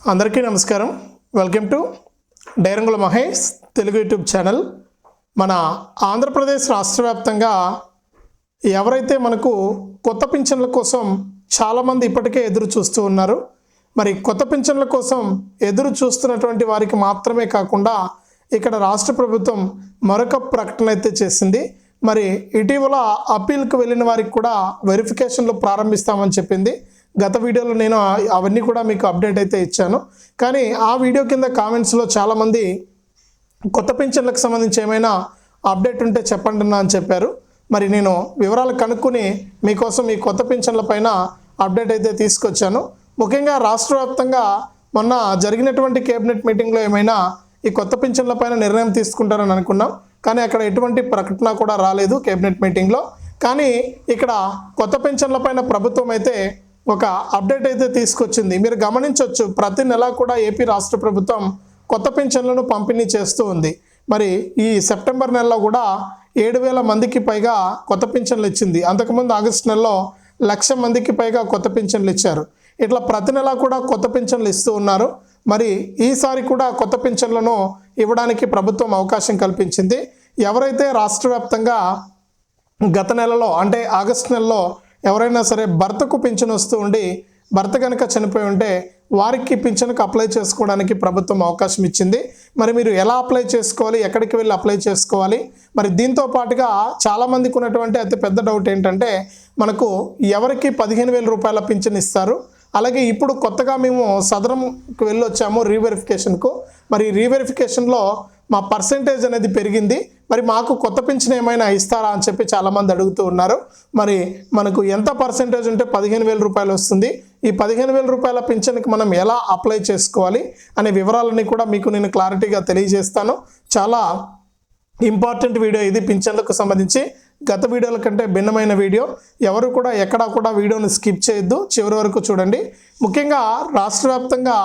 అందరికీ నమస్కారం. Welcome to డైరంగుల మహేష్ తెలుగు యూట్యూబ్ ఛానల్. మన ఆంధ్రప్రదేశ్ రాష్ట్ర వ్యాప్తంగా ఎవరైతే మనకు కొత్త పింఛన్ల కోసం చాలామంది ఇప్పటికే ఎదురు చూస్తూ ఉన్నారు మరి కొత్త పింఛన్ల కోసం ఎదురు చూస్తున్నటువంటి వారికి మాత్రమే కాకుండా ఇక్కడ రాష్ట్ర ప్రభుత్వం మరొక ప్రకటన అయితే చేసింది. మరి ఇటీవల అప్పీల్కి వెళ్ళిన వారికి కూడా వెరిఫికేషన్లు ప్రారంభిస్తామని చెప్పింది. గత వీడియోలో నేను అవన్నీ కూడా మీకు అప్డేట్ అయితే ఇచ్చాను. కానీ ఆ వీడియో కింద కామెంట్స్లో చాలామంది కొత్త పింఛన్లకు సంబంధించి ఏమైనా అప్డేట్ ఉంటే చెప్పండి అని చెప్పారు. మరి నేను వివరాలు కనుక్కొని మీకోసం ఈ కొత్త పింఛన్ల పైన అప్డేట్ అయితే తీసుకొచ్చాను. ముఖ్యంగా రాష్ట్ర వ్యాప్తంగా మొన్న జరిగినటువంటి కేబినెట్ మీటింగ్లో ఏమైనా ఈ కొత్త పింఛన్ల పైన నిర్ణయం తీసుకుంటారని అనుకున్నాం. కానీ అక్కడ ఎటువంటి ప్రకటన కూడా రాలేదు కేబినెట్ మీటింగ్లో. కానీ ఇక్కడ కొత్త పెన్షన్ల పైన ప్రభుత్వం అయితే ఒక అప్డేట్ అయితే తీసుకొచ్చింది. మీరు గమనించవచ్చు ప్రతి నెల కూడా ఏపీ రాష్ట్ర ప్రభుత్వం కొత్త పెన్షన్లను పంపిణీ చేస్తూ ఉంది. మరి ఈ సెప్టెంబర్ నెలలో కూడా ఏడు వేల మందికి పైగా కొత్త పెన్షన్లు ఇచ్చింది. అంతకుముందు ఆగస్టు నెలలో లక్ష మందికి పైగా కొత్త పెన్షన్లు ఇచ్చారు. ఇట్లా ప్రతి నెల కూడా కొత్త పెన్షన్లు ఇస్తూ ఉన్నారు. మరి ఈసారి కూడా కొత్త పింఛన్లను ఇవ్వడానికి ప్రభుత్వం అవకాశం కల్పించింది. ఎవరైతే రాష్ట్ర వ్యాప్తంగా గత నెలలో అంటే ఆగస్ట్ నెలలో ఎవరైనా సరే భర్తకు పింఛన్ వస్తూ ఉండి భర్త కనుక చనిపోయి ఉంటే వారికి పింఛన్కు అప్లై చేసుకోవడానికి ప్రభుత్వం అవకాశం ఇచ్చింది. మరి మీరు ఎలా అప్లై చేసుకోవాలి? ఎక్కడికి వెళ్ళి అప్లై చేసుకోవాలి? మరి దీంతో పాటుగా చాలామందికి ఉన్నటువంటి అతి పెద్ద డౌట్ ఏంటంటే మనకు ఎవరికి పదిహేను వేల రూపాయల పింఛన్ ఇస్తారు? అలాగే ఇప్పుడు కొత్తగా మేము సదరంకి వెళ్ళి వచ్చాము రీవెరిఫికేషన్కు. మరి రీవెరిఫికేషన్లో మా పర్సంటేజ్ అనేది పెరిగింది. మరి మాకు కొత్త పింఛన్ ఏమైనా ఇస్తారా అని చెప్పి చాలామంది అడుగుతూ ఉన్నారు. మరి మనకు ఎంత పర్సంటేజ్ ఉంటే పదిహేను వేల రూపాయలు వస్తుంది. ఈ పదిహేను వేల రూపాయల పింఛన్కి మనం ఎలా అప్లై చేసుకోవాలి అనే వివరాలన్నీ కూడా మీకు నేను క్లారిటీగా తెలియజేస్తాను. చాలా ఇంపార్టెంట్ వీడియో ఇది పింఛన్లకు సంబంధించి. గత వీడియోల కంటే భిన్నమైన వీడియో. ఎవరు కూడా ఎక్కడా కూడా వీడియోని స్కిప్ చేయొద్దు. చివరి వరకు చూడండి. ముఖ్యంగా రాష్ట్ర వ్యాప్తంగా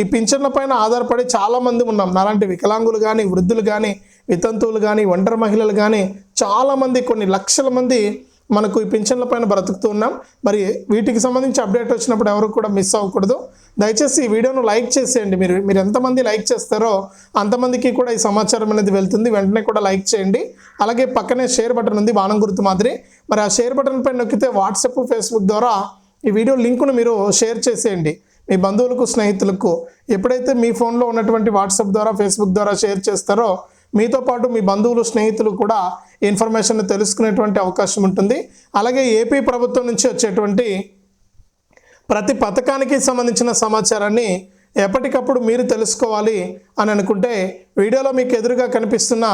ఈ పింఛన్ల పైన ఆధారపడి చాలామంది ఉన్నాం. నాలాంటి వికలాంగులు కానీ వృద్ధులు కానీ వితంతువులు కానీ ఒంటరి మహిళలు కానీ చాలామంది కొన్ని లక్షల మంది మనకు ఈ పింఛన్ల పైన బ్రతుకుతూ ఉన్నాం. మరి వీటికి సంబంధించి అప్డేట్ వచ్చినప్పుడు ఎవరు కూడా మిస్ అవ్వకూడదు. దయచేసి ఈ వీడియోను లైక్ చేసేయండి. మీరు మీరు ఎంతమంది లైక్ చేస్తారో అంతమందికి కూడా ఈ సమాచారం అనేది వెళ్తుంది. వెంటనే కూడా లైక్ చేయండి. అలాగే పక్కనే షేర్ బటన్ ఉంది బాణం గుర్తు మాదిరి. మరి ఆ షేర్ బటన్ పైన నొక్కితే వాట్సాప్ ఫేస్బుక్ ద్వారా ఈ వీడియో లింకును మీరు షేర్ చేసేయండి. మీ బంధువులకు స్నేహితులకు ఎప్పుడైతే మీ ఫోన్లో ఉన్నటువంటి వాట్సాప్ ద్వారా ఫేస్బుక్ ద్వారా షేర్ చేస్తారో మీతో పాటు మీ బంధువులు స్నేహితులు కూడా ఇన్ఫర్మేషన్ తెలుసుకునేటువంటి అవకాశం ఉంటుంది. అలాగే ఏపీ ప్రభుత్వం నుంచి వచ్చేటువంటి ప్రతి పథకానికి సంబంధించిన సమాచారాన్ని ఎప్పటికప్పుడు మీరు తెలుసుకోవాలి అని అనుకుంటే వీడియోలో మీకు ఎదురుగా కనిపిస్తున్న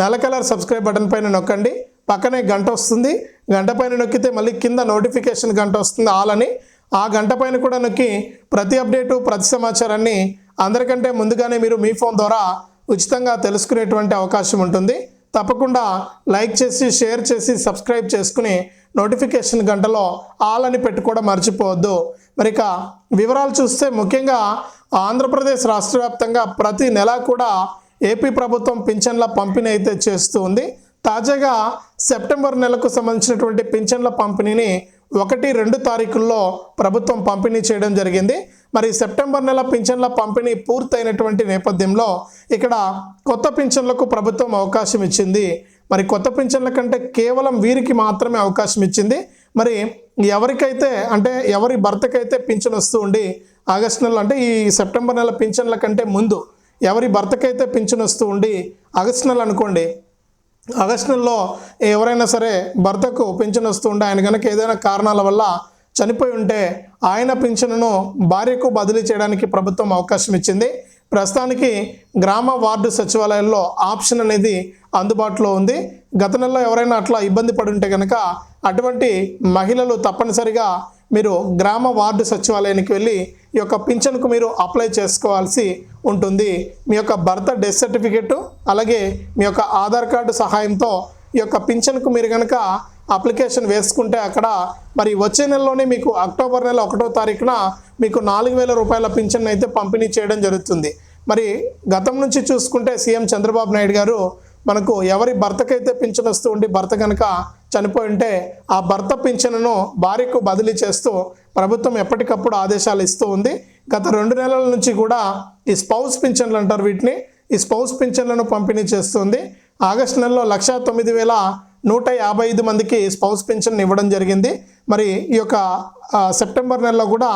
నల్ల కలర్ సబ్స్క్రైబ్ బటన్ పైన నొక్కండి. పక్కనే గంట వస్తుంది. గంట పైన నొక్కితే మళ్ళీ కింద నోటిఫికేషన్ గంట వస్తుంది ఆల్ అని ఆ గంట పైన కూడా నొక్కి ప్రతి అప్డేటు ప్రతి సమాచారాన్ని అందరికంటే ముందుగానే మీరు మీ ఫోన్ ద్వారా ఉచితంగా తెలుసుకునేటువంటి అవకాశం ఉంటుంది. తప్పకుండా లైక్ చేసి షేర్ చేసి సబ్స్క్రైబ్ చేసుకుని నోటిఫికేషన్ గంటలో ఆల్ అని పెట్టుకోవడం మర్చిపోవద్దు. మరిక వివరాలు చూస్తే ముఖ్యంగా ఆంధ్రప్రదేశ్ రాష్ట్ర వ్యాప్తంగా ప్రతి నెల కూడా ఏపీ ప్రభుత్వం పింఛన్ల పంపిణీ అయితే చేస్తూ ఉంది. తాజాగా సెప్టెంబర్ నెలకు సంబంధించినటువంటి పింఛన్ల పంపిణీని ఒకటి రెండు తారీఖుల్లో ప్రభుత్వం పంపిణీ చేయడం జరిగింది. మరి సెప్టెంబర్ నెల పింఛన్ల పంపిణీ పూర్తయినటువంటి నేపథ్యంలో ఇక్కడ కొత్త పింఛన్లకు ప్రభుత్వం అవకాశం ఇచ్చింది. మరి కొత్త పింఛన్ల కంటే కేవలం వీరికి మాత్రమే అవకాశం ఇచ్చింది. మరి ఎవరికైతే అంటే ఎవరి భర్తకైతే పింఛన్ వస్తూ ఉండి ఆగస్టు నెల అంటే ఈ సెప్టెంబర్ నెల పింఛన్ల కంటే ముందు ఎవరి భర్తకైతే పింఛన్ వస్తూ ఉండి ఆగస్టు నెల అనుకోండి ఆగస్టు నెలలో ఎవరైనా సరే భర్తకు పింఛన్ వస్తూ ఆయన కనుక ఏదైనా కారణాల వల్ల చనిపోయి ఉంటే ఆయన పింఛన్ను భార్యకు బదిలీ చేయడానికి ప్రభుత్వం అవకాశం ఇచ్చింది. ప్రస్తుతానికి గ్రామ వార్డు సచివాలయాల్లో ఆప్షన్ అనేది అందుబాటులో ఉంది. గత నెలలో ఎవరైనా అట్లా ఇబ్బంది పడి ఉంటే కనుక అటువంటి మహిళలు తప్పనిసరిగా మీరు గ్రామ వార్డు సచివాలయానికి వెళ్ళి ఈ యొక్క పింఛన్కు మీరు అప్లై చేసుకోవాల్సి ఉంటుంది. మీ యొక్క భర్త డెత్ సర్టిఫికెట్ అలాగే మీ యొక్క ఆధార్ కార్డు సహాయంతో ఈ యొక్క పింఛన్కు మీరు కనుక అప్లికేషన్ వేసుకుంటే అక్కడ మరి వచ్చే నెలలోనే మీకు అక్టోబర్ నెల ఒకటో తారీఖున మీకు నాలుగు వేల రూపాయల పింఛన్ అయితే పంపిణీ చేయడం జరుగుతుంది. మరి గతం నుంచి చూసుకుంటే సీఎం చంద్రబాబు నాయుడు గారు మనకు ఎవరి భర్తకైతే పింఛన్ వస్తూ ఉండి భర్త కనుక చనిపోయి ఉంటే ఆ భర్త పింఛన్ను భార్యకు బదిలీ చేస్తూ ప్రభుత్వం ఎప్పటికప్పుడు ఆదేశాలు ఇస్తూ ఉంది. గత రెండు నెలల నుంచి కూడా ఈ స్పౌస్ పింఛన్లు అంటారు వీటిని. ఈ స్పౌస్ పింఛన్లను పంపిణీ చేస్తుంది ఆగస్టు నెలలో లక్ష తొమ్మిది వేల నూట యాభై ఐదు మందికి స్పౌస్ పెన్షన్ ఇవ్వడం జరిగింది. మరి ఈ యొక్క సెప్టెంబర్ నెలలో కూడా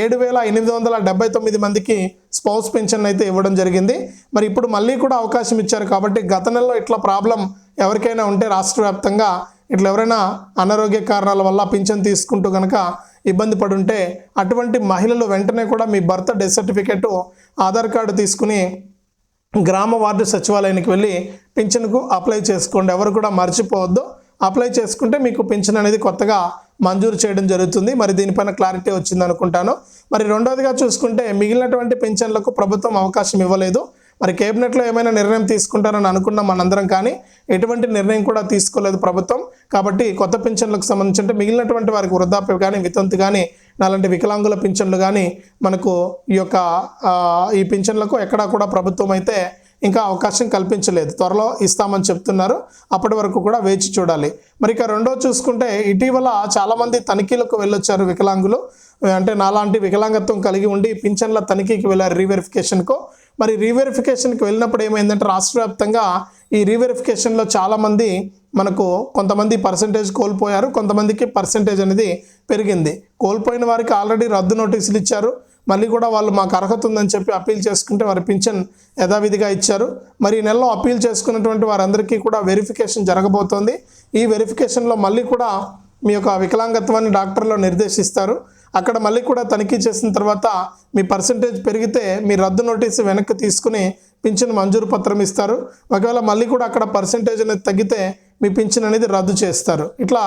ఏడు వేల ఎనిమిది వందల డెబ్బై తొమ్మిది మందికి స్పౌస్ పెన్షన్ అయితే ఇవ్వడం జరిగింది. మరి ఇప్పుడు మళ్ళీ కూడా అవకాశం ఇచ్చారు కాబట్టి గత నెలలో ఇట్లా ప్రాబ్లం ఎవరికైనా ఉంటే రాష్ట్ర వ్యాప్తంగా ఇట్లా ఎవరైనా అనారోగ్య కారణాల వల్ల పింఛన్ తీసుకుంటూ కనుక ఇబ్బంది పడుంటే ఉంటే అటువంటి మహిళలు వెంటనే కూడా మీ birth death certificate Aadhaar card తీసుకుని గ్రామ వార్డు సచివాలయానికి వెళ్ళి పింఛన్కు అప్లై చేసుకోండి. ఎవరు కూడా మర్చిపోవద్దు. అప్లై చేసుకుంటే మీకు పింఛన్ అనేది కొత్తగా మంజూరు చేయడం జరుగుతుంది. మరి దీనిపైన క్లారిటీ వచ్చింది అనుకుంటాను. మరి రెండవదిగా చూసుకుంటే మిగిలినటువంటి పింఛన్లకు ప్రభుత్వం అవకాశం ఇవ్వలేదు. మరి కేబినెట్లో ఏమైనా నిర్ణయం తీసుకుంటారని అనుకున్నాం మనందరం కానీ ఎటువంటి నిర్ణయం కూడా తీసుకోలేదు ప్రభుత్వం. కాబట్టి కొత్త పింఛన్లకు సంబంధించి అంటే మిగిలినటువంటి వారికి వృద్ధాప్య కానీ వితంతు కానీ అలాంటి వికలాంగుల పింఛన్లు కానీ మనకు ఈ యొక్క ఈ పింఛన్లకు ఎక్కడా కూడా ప్రభుత్వం అయితే ఇంకా అవకాశం కల్పించలేదు. త్వరలో ఇస్తామని చెప్తున్నారు. అప్పటి వరకు కూడా వేచి చూడాలి. మరి ఇక రెండో చూసుకుంటే ఇటీవల చాలామంది తనిఖీలకు వెళ్ళొచ్చారు వికలాంగులు. అంటే నాలాంటి వికలాంగత్వం కలిగి ఉండి పింఛన్ల తనిఖీకి వెళ్ళారు రీవెరిఫికేషన్కు. మరి రీవెరిఫికేషన్కి వెళ్ళినప్పుడు ఏమైందంటే రాష్ట్ర వ్యాప్తంగా ఈ రీవెరిఫికేషన్లో చాలామంది మనకు కొంతమంది పర్సంటేజ్ కోల్పోయారు కొంతమందికి పర్సంటేజ్ అనేది పెరిగింది. కోల్పోయిన వారికి ఆల్రెడీ రద్దు నోటీసులు ఇచ్చారు. మళ్ళీ కూడా వాళ్ళు మాకు అర్హత ఉందని చెప్పి అప్పీల్ చేసుకుంటే వారి పింఛన్ యథావిధిగా ఇచ్చారు. మరి ఈ నెలలో అప్పీల్ చేసుకున్నటువంటి వారందరికీ కూడా వెరిఫికేషన్ జరగబోతోంది. ఈ వెరిఫికేషన్లో మళ్ళీ కూడా మీ యొక్క వికలాంగత్వాన్ని డాక్టర్లు నిర్దేశిస్తారు. అక్కడ మళ్ళీ కూడా తనిఖీ చేసిన తర్వాత మీ పర్సంటేజ్ పెరిగితే మీ రద్దు నోటీసు వెనక్కి తీసుకుని పింఛన్ మంజూరు పత్రం ఇస్తారు. ఒకవేళ మళ్ళీ కూడా అక్కడ పర్సంటేజ్ అనేది తగ్గితే మీ పింఛన్ అనేది రద్దు చేస్తారు. ఇట్లా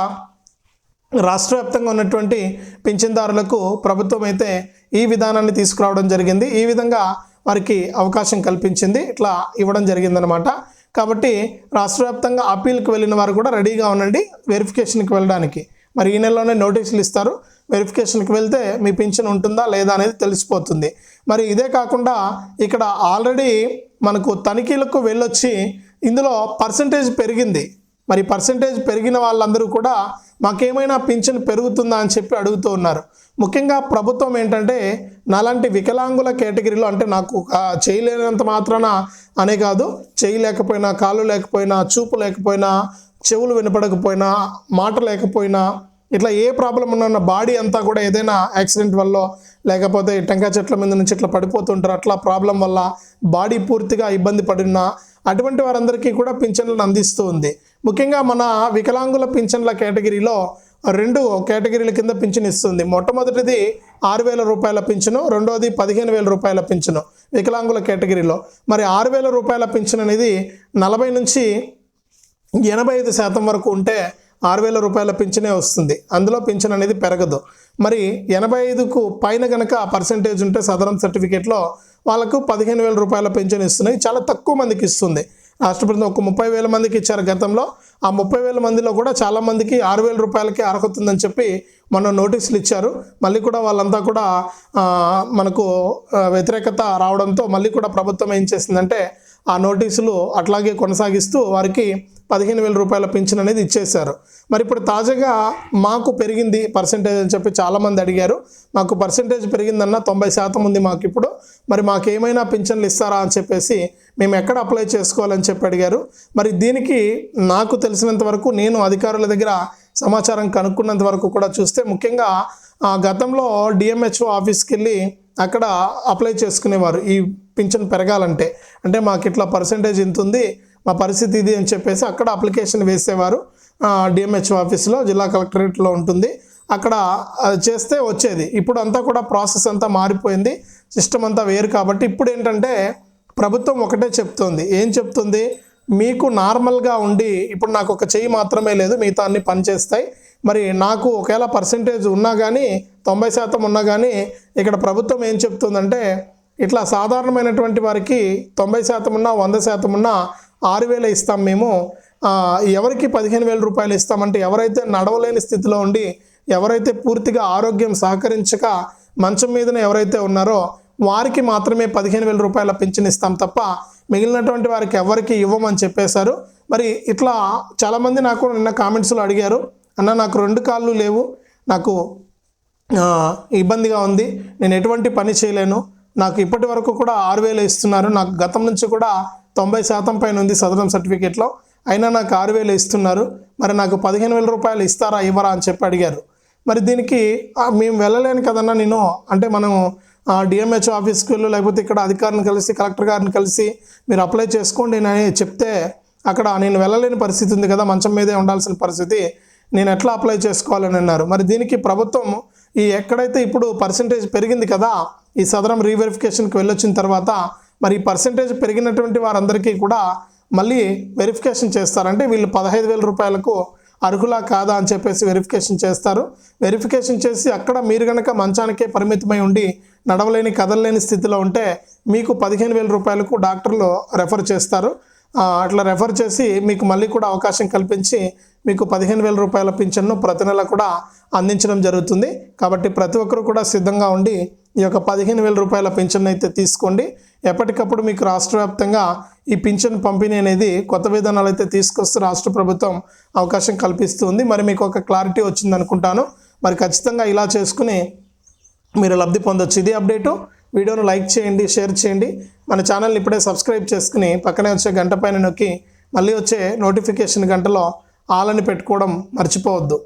రాష్ట్ర వ్యాప్తంగా ఉన్నటువంటి పింఛన్దారులకు ప్రభుత్వం అయితే ఈ విధానాన్ని తీసుకురావడం జరిగింది. ఈ విధంగా వారికి అవకాశం కల్పించింది. ఇట్లా ఇవ్వడం జరిగిందనమాట కాబట్టి రాష్ట్ర వ్యాప్తంగా అప్పీల్కి వెళ్ళిన వారు కూడా రెడీగా ఉండండి వెరిఫికేషన్కి వెళ్ళడానికి. మరి ఈ నెలలోనే నోటీసులు ఇస్తారు. వెరిఫికేషన్కి వెళ్తే మీ పింఛన్ ఉంటుందా లేదా అనేది తెలిసిపోతుంది. మరి ఇదే కాకుండా ఇక్కడ ఆల్రెడీ మనకు తనిఖీలకు వెళ్ళొచ్చి ఇందులో పర్సంటేజ్ పెరిగింది. మరి పర్సంటేజ్ పెరిగిన వాళ్ళందరూ కూడా మాకేమైనా పింఛన్ పెరుగుతుందా అని చెప్పి అడుగుతూ ఉన్నారు. ముఖ్యంగా ప్రభుత్వం ఏంటంటే నాలాంటి వికలాంగుల కేటగిరీలో అంటే నాకు చేయలేనంత మాత్రాన అనే కాదు చేయి లేకపోయినా కాళ్ళు లేకపోయినా చూపు లేకపోయినా చెవులు వినపడకపోయినా మాట లేకపోయినా ఇట్లా ఏ ప్రాబ్లం ఉన్న బాడీ అంతా కూడా ఏదైనా యాక్సిడెంట్ వల్ల లేకపోతే టెంకాయ చెట్ల మీద నుంచి ఇట్లా పడిపోతుంటారు. అట్లా ప్రాబ్లం వల్ల బాడీ పూర్తిగా ఇబ్బంది పడినా అటువంటి వారందరికీ కూడా పింఛన్లను అందిస్తూ ఉంది ముఖ్యంగా మన వికలాంగుల పింఛన్ల కేటగిరీలో రెండు కేటగిరీల కింద పింఛన్ ఇస్తుంది. మొట్టమొదటిది ఆరు వేల రూపాయల పింఛను రెండోది పదిహేను వేల రూపాయల పింఛను వికలాంగుల కేటగిరీలో. మరి ఆరు వేల రూపాయల పింఛన్ అనేది నలభై నుంచి ఎనభై ఐదు శాతం వరకు ఉంటే ఆరు వేల రూపాయల పింఛనే వస్తుంది. అందులో పింఛన్ అనేది పెరగదు. మరి ఎనభై ఐదుకు పైన కనుక పర్సంటేజ్ ఉంటే సదరం సర్టిఫికేట్లో వాళ్ళకు పదిహేను వేల రూపాయల పింఛన్ ఇస్తున్నాయి. చాలా తక్కువ మందికి ఇస్తుంది. రాష్ట్ర ప్రభుత్వం ఒక ముప్పై వేల మందికి ఇచ్చారు గతంలో. ఆ ముప్పై వేల మందిలో కూడా చాలా మందికి ఆరు వేల రూపాయలకి అర్హత ఉందని చెప్పి మొన్న నోటీసులు ఇచ్చారు. మళ్ళీ కూడా వాళ్ళంతా కూడా మనకు వ్యతిరేకత రావడంతో మళ్ళీ కూడా ప్రభుత్వం ఏం చేసిందంటే ఆ నోటీసులు అట్లాగే కొనసాగిస్తూ వారికి పదిహేను వేల రూపాయల పింఛన్ అనేది ఇచ్చేశారు. మరి ఇప్పుడు తాజాగా మాకు పెరిగింది పర్సంటేజ్ అని చెప్పి చాలామంది అడిగారు. మాకు పర్సంటేజ్ పెరిగిందన్న తొంభై శాతం ఉంది మాకు ఇప్పుడు. మరి మాకు ఏమైనా పింఛన్లు ఇస్తారా అని చెప్పేసి మేము ఎక్కడ అప్లై చేసుకోవాలని చెప్పి అడిగారు. మరి దీనికి నాకు తెలిసినంత వరకు నేను అధికారుల దగ్గర సమాచారం కనుక్కున్నంత వరకు కూడా చూస్తే ముఖ్యంగా ఆ, గతంలో డిఎంహెచ్ఓ ఆఫీస్కి వెళ్ళి అక్కడ అప్లై చేసుకునేవారు. ఈ పింఛన్ పెరగాలంటే. అంటే మాకు ఇట్లా పర్సంటేజ్ ఇంత ఉంది మా పరిస్థితి ఇది అని చెప్పేసి అక్కడ అప్లికేషన్ వేసేవారు. డిఎంహెచ్ఓ ఆఫీస్లో జిల్లా కలెక్టరేట్లో ఉంటుంది. అక్కడ అది చేస్తే వచ్చేది. ఇప్పుడు అంతా కూడా ప్రాసెస్ అంతా మారిపోయింది. సిస్టమ్ అంతా వేరు కాబట్టి ఇప్పుడు ఏంటంటే ప్రభుత్వం ఒకటే చెప్తోంది. ఏం చెప్తుంది? మీకు నార్మల్గా ఉండి ఇప్పుడు నాకు ఒక చెయ్యి మాత్రమే లేదు మిగతా అన్ని పనిచేస్తాయి మరి నాకు ఒకవేళ పర్సంటేజ్ ఉన్నా కానీ తొంభై శాతం ఉన్నా కానీ ఇక్కడ ప్రభుత్వం ఏం చెప్తుందంటే ఇట్లా సాధారణమైనటువంటి వారికి తొంభై శాతం ఉన్నా వంద శాతం ఉన్నా ఆరు వేలు ఇస్తాం మేము. ఎవరికి పదిహేను వేల రూపాయలు ఇస్తామంటే ఎవరైతే నడవలేని స్థితిలో ఉండి ఎవరైతే పూర్తిగా ఆరోగ్యం సహకరించక మంచం మీదన ఎవరైతే ఉన్నారో వారికి మాత్రమే పదిహేను వేల రూపాయల పింఛన్ ఇస్తాం తప్ప మిగిలినటువంటి వారికి ఎవరికి ఇవ్వమని చెప్పేశారు. మరి ఇట్లా చాలామంది నాకు నిన్న కామెంట్స్లో అడిగారు అన్న నాకు రెండు కాళ్ళు లేవు నాకు ఇబ్బందిగా ఉంది నేను ఎటువంటి పని చేయలేను నాకు ఇప్పటి వరకు కూడా ఆరు వేలు ఇస్తున్నారు. నాకు గతం నుంచి కూడా తొంభై శాతం పైన ఉంది సదరం సర్టిఫికేట్లో. అయినా నాకు ఆరు వేలు ఇస్తున్నారు. మరి నాకు పదిహేను వేల రూపాయలు ఇస్తారా ఇవ్వరా అని చెప్పి అడిగారు. మరి దీనికి మేము వెళ్ళలేను కదన్నా నేను. అంటే మనం డిఎంహెచ్ ఆఫీస్కి వెళ్ళు లేకపోతే ఇక్కడ అధికారిని కలిసి కలెక్టర్ గారిని కలిసి మీరు అప్లై చేసుకోండి అని చెప్తే అక్కడ నేను వెళ్ళలేని పరిస్థితి ఉంది కదా మంచం మీదే ఉండాల్సిన పరిస్థితి. నేను ఎట్లా అప్లై చేసుకోవాలని అన్నారు. మరి దీనికి ప్రభుత్వం ఈ ఎక్కడైతే ఇప్పుడు పర్సంటేజ్ పెరిగింది కదా ఈ సదరం రీవెరిఫికేషన్కి వెళ్ళొచ్చిన తర్వాత మరి పర్సంటేజ్ పెరిగినటువంటి వారందరికీ కూడా మళ్ళీ వెరిఫికేషన్ చేస్తారంటే వీళ్ళు పదహైదు వేల రూపాయలకు అర్హులా కాదా అని చెప్పేసి వెరిఫికేషన్ చేస్తారు. వెరిఫికేషన్ చేసి అక్కడ మీరు కనుక మంచానికే పరిమితమై ఉండి నడవలేని కదలలేని స్థితిలో ఉంటే మీకు పదిహేను వేల రూపాయలకు డాక్టర్లు రెఫర్ చేస్తారు. అట్లా రెఫర్ చేసి మీకు మళ్ళీ కూడా అవకాశం కల్పించి మీకు పదిహేను వేల రూపాయల పింఛన్ను ప్రతి నెల కూడా అందించడం జరుగుతుంది. కాబట్టి ప్రతి ఒక్కరు కూడా సిద్ధంగా ఉండి ఈ యొక్క పదిహేను వేల రూపాయల పింఛన్ అయితే తీసుకోండి. ఎప్పటికప్పుడు మీకు రాష్ట్ర వ్యాప్తంగా ఈ పింఛన్ పంపిణీ అనేది కొత్త విధానాలు అయితే తీసుకొస్తూ రాష్ట్ర ప్రభుత్వం అవకాశం కల్పిస్తుంది. మరి మీకు ఒక క్లారిటీ వచ్చింది అనుకుంటాను. మరి ఖచ్చితంగా ఇలా చేసుకుని మీరు లబ్ధి పొందొచ్చు. ఇది అప్డేటు. వీడియోను లైక్ చేయండి షేర్ చేయండి. మన ఛానల్ని ఇప్పుడే సబ్స్క్రైబ్ చేసుకుని పక్కనే వచ్చే గంట పైన నొక్కి మళ్ళీ వచ్చే నోటిఫికేషన్ గంటలో ఆల్ అని పెట్టుకోవడం మర్చిపోవద్దు.